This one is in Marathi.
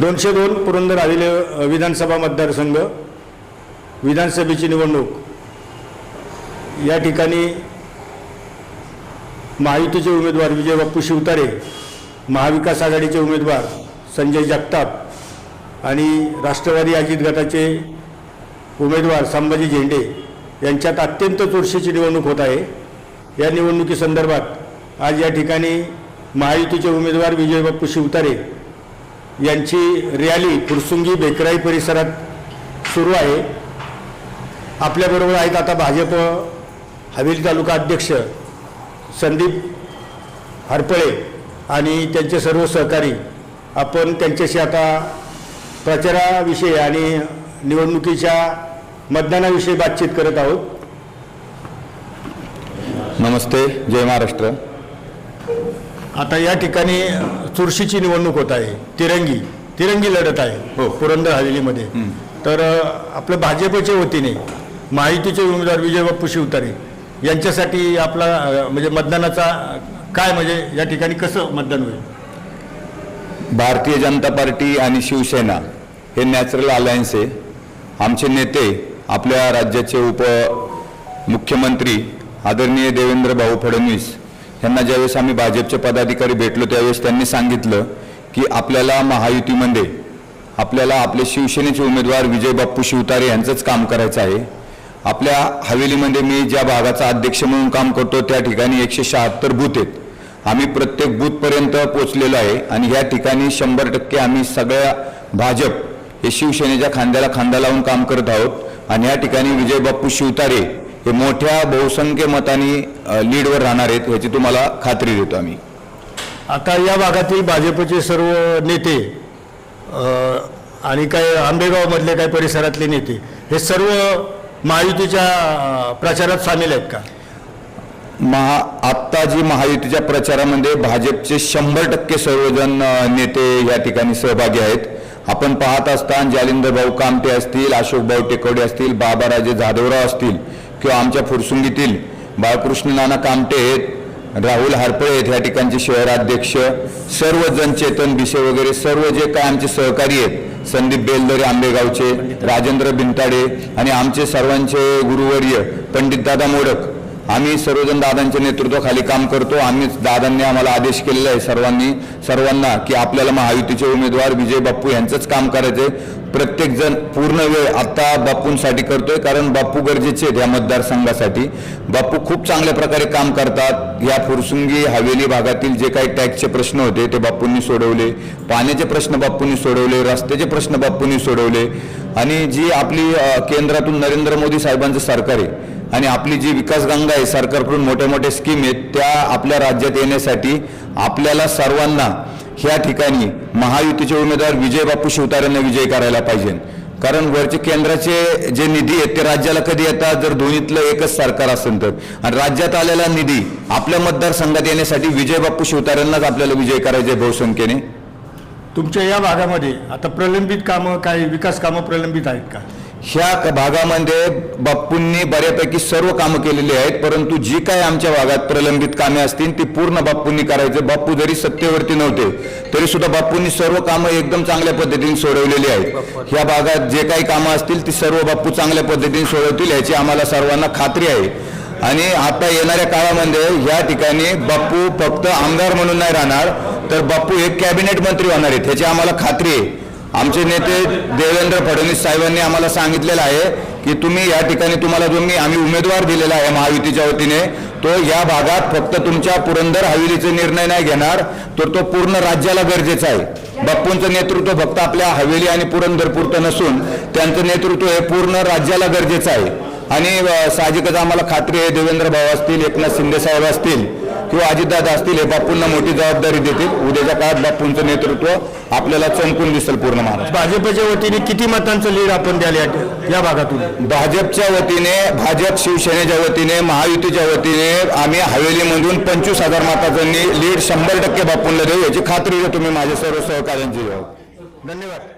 दोनशे दोन पुरंदर हवेली विधानसभा मतदारसंघ विधानसभेची निवडणूक. या ठिकाणी महायुतीचे उमेदवार विजय बाप्पू शिवतारे महाविकास आघाडीचे उमेदवार संजय जगताप आणि राष्ट्रवादी अजित गटाचे उमेदवार संभाजी झेंडे यांच्यात अत्यंत चुरशीची निवडणूक होत आहे. या निवडणुकीसंदर्भात आज या ठिकाणी महायुतीचे उमेदवार विजय बाप्पू शिवतारे यांची रॅली फुरसुंगी बेकराई परिसरात सुरू आहे. आपल्याबरोबर आहेत आता भाजप हवेली तालुका अध्यक्ष संदीप हरपळे आणि त्यांचे सर्व सहकारी. आपण त्यांच्याशी आता प्रचाराविषयी आणि निवडणुकीच्या मतदानाविषयी बातचीत करत आहोत. नमस्ते जय महाराष्ट्र. आता या ठिकाणी चुरशीची निवडणूक होत आहे तिरंगी तिरंगी लढत आहे हो. पुरंदर हवेलीमध्ये. तर आपलं भाजपच्या वतीने महायुतीचे उमेदवार विजय बाप्पू शिवतारे यांच्यासाठी आपला म्हणजे मतदानाचा काय म्हणजे या ठिकाणी कसं मतदान होईल? भारतीय जनता पार्टी आणि शिवसेना हे नॅचरल अलायन्स आहे. आमचे नेते आपल्या राज्याचे उप मुख्यमंत्री आदरणीय देवेंद्र भाऊ फडणवीस यांना ज्यावेळेस आम्ही भाजपचे पदाधिकारी भेटलो त्यावेळेस त्यांनी सांगितलं की आपल्याला महायुतीमध्ये आपल्याला आपले शिवसेनेचे उमेदवार विजय बाप्पू शिवतारे यांचंच काम करायचं आहे. आपल्या हवेलीमध्ये मी ज्या भागाचा अध्यक्ष म्हणून काम करतो त्या ठिकाणी एकशे शहात्तर बूथ आहेत. आम्ही प्रत्येक बूथपर्यंत पोचलेलो आहे आणि ह्या ठिकाणी शंभर टक्के आम्ही सगळ्या भाजप हे शिवसेनेच्या खांद्याला खांदा लावून काम करत आहोत. आणि या ठिकाणी विजय बाप्पू शिवतारे हे मोठ्या बहुसंख्य मतांनी लीडवर राहणार आहेत याची तुम्हाला खात्री देतो आम्ही. आता या भागातील भाजपचे सर्व नेते आणि काही आंबेगावमधले काही परिसरातले नेते हे सर्व महायुतीच्या प्रचारात सामील आहेत का? महा आत्ता जी महायुतीच्या प्रचारामध्ये भाजपचे शंभर टक्के सर्वजण नेते या ठिकाणी सहभागी आहेत. आपण पाहत असताना जालिंदर भाऊ कामटे असतील अशोक भाऊ टेकवडे असतील बाबाराजे जाधवराव असतील किंवा आमच्या फुरसुंगीतील बाळकृष्ण नाना कामटे आहेत राहुल हरपळे आहेत या ठिकाणचे शहराध्यक्ष सर्व जनचेतन चेतन वगैरे सर्व जे काय आमचे सहकारी आहेत संदीप बेलदरे आंबेगावचे राजेंद्र बिंताडे आणि आमचे सर्वांचे गुरुवर्य पंडित दादा मोडक आम्ही सर्वजण दादांच्या नेतृत्वाखाली काम करतो. आम्ही दादांनी आम्हाला आदेश केलेला आहे सर्वांनी सर्वांना की आपल्याला महायुतीचे उमेदवार विजय बाप्पू यांचंच काम करायचंय. प्रत्येकजण पूर्ण वेळ आता बाप्पूंसाठी करतोय कारण बाप्पू गरजेचे आहेत या मतदारसंघासाठी. बाप्पू खूप चांगल्या प्रकारे काम करतात. या फुरसुंगी हवेली भागातील जे काही टॅक्सचे प्रश्न होते ते बाप्पूंनी सोडवले. पाण्याचे प्रश्न बाप्पूंनी सोडवले रस्त्याचे प्रश्न बाप्पूंनी सोडवले. आणि जी आपली केंद्रातून नरेंद्र मोदी साहेबांचं सरकार आहे आणि आपली जी विकास गंगा आहे सरकारकडून मोठ्या मोठे स्कीम आहेत त्या आपल्या राज्यात येण्यासाठी आपल्याला सर्वांना ह्या ठिकाणी महायुतीचे उमेदवार विजय बापू शिवतारेंना विजय करायला पाहिजे. कारण वरचे केंद्राचे जे निधी आहेत ते राज्याला कधी येतात? जर दोन्हीतलं एकच सरकार असेल तर. आणि राज्यात आलेला निधी आपल्या मतदारसंघात येण्यासाठी विजय बापू शिवतारेंनाच आपल्याला विजय करायचे आहे बहुसंख्येने. तुमच्या या भागामध्ये आता प्रलंबित कामं काही विकास कामं प्रलंबित आहेत का? ह्या भागामध्ये बाप्पूंनी बऱ्यापैकी सर्व कामं केलेली आहेत परंतु जी काय आमच्या भागात प्रलंबित कामे असतील ती पूर्ण बाप्पूंनी करायचे. बाप्पू जरी सत्तेवरती नव्हते तरी सुद्धा बाप्पूंनी सर्व कामं एकदम चांगल्या पद्धतीने सोडवलेली आहेत. ह्या भागात जे काही कामं असतील ती सर्व बाप्पू चांगल्या पद्धतीने सोडवतील याची आम्हाला सर्वांना खात्री आहे. आणि आता येणाऱ्या काळामध्ये ह्या ठिकाणी बाप्पू फक्त आमदार म्हणून नाही राहणार तर बाप्पू एक कॅबिनेट मंत्री होणार आहेत ह्याची आम्हाला खात्री आहे. आमचे नेते देवेंद्र फडणवीस साहेबांनी आम्हाला सांगितलेलं आहे की तुम्ही या ठिकाणी तुम्हाला जो मी आम्ही उमेदवार दिलेला आहे महायुतीच्या वतीने तो या भागात फक्त तुमच्या पुरंदर हवेलीचे निर्णय नाही घेणार तर तो पूर्ण राज्याला गरजेचा आहे. बाप्पूंचं नेतृत्व फक्त आपल्या हवेली आणि पुरंदर पुरतं नसून त्यांचं नेतृत्व हे पूर्ण राज्याला गरजेचं आहे. आणि साहजिकच आम्हाला खात्री आहे देवेंद्र भाऊ असतील एकनाथ शिंदे साहेब असतील किंवा अजितदादा असतील हे बापूंना मोठी जबाबदारी देतील. उद्याच्या काळात बापूंचं नेतृत्व आपल्याला चमकून दिसेल पूर्ण महाराष्ट्र. भाजपच्या वतीने किती मतांचं लीड आपण द्याल या- या भागातून? भाजपच्या वतीने भाजप शिवसेनेच्या वतीने महायुतीच्या वतीने आम्ही हवेलीमधून पंचवीस हजार मतांनी लीड शंभर टक्के बापूंना देऊ याची खात्री मी माझ्या सर्व सहकाऱ्यांची. धन्यवाद.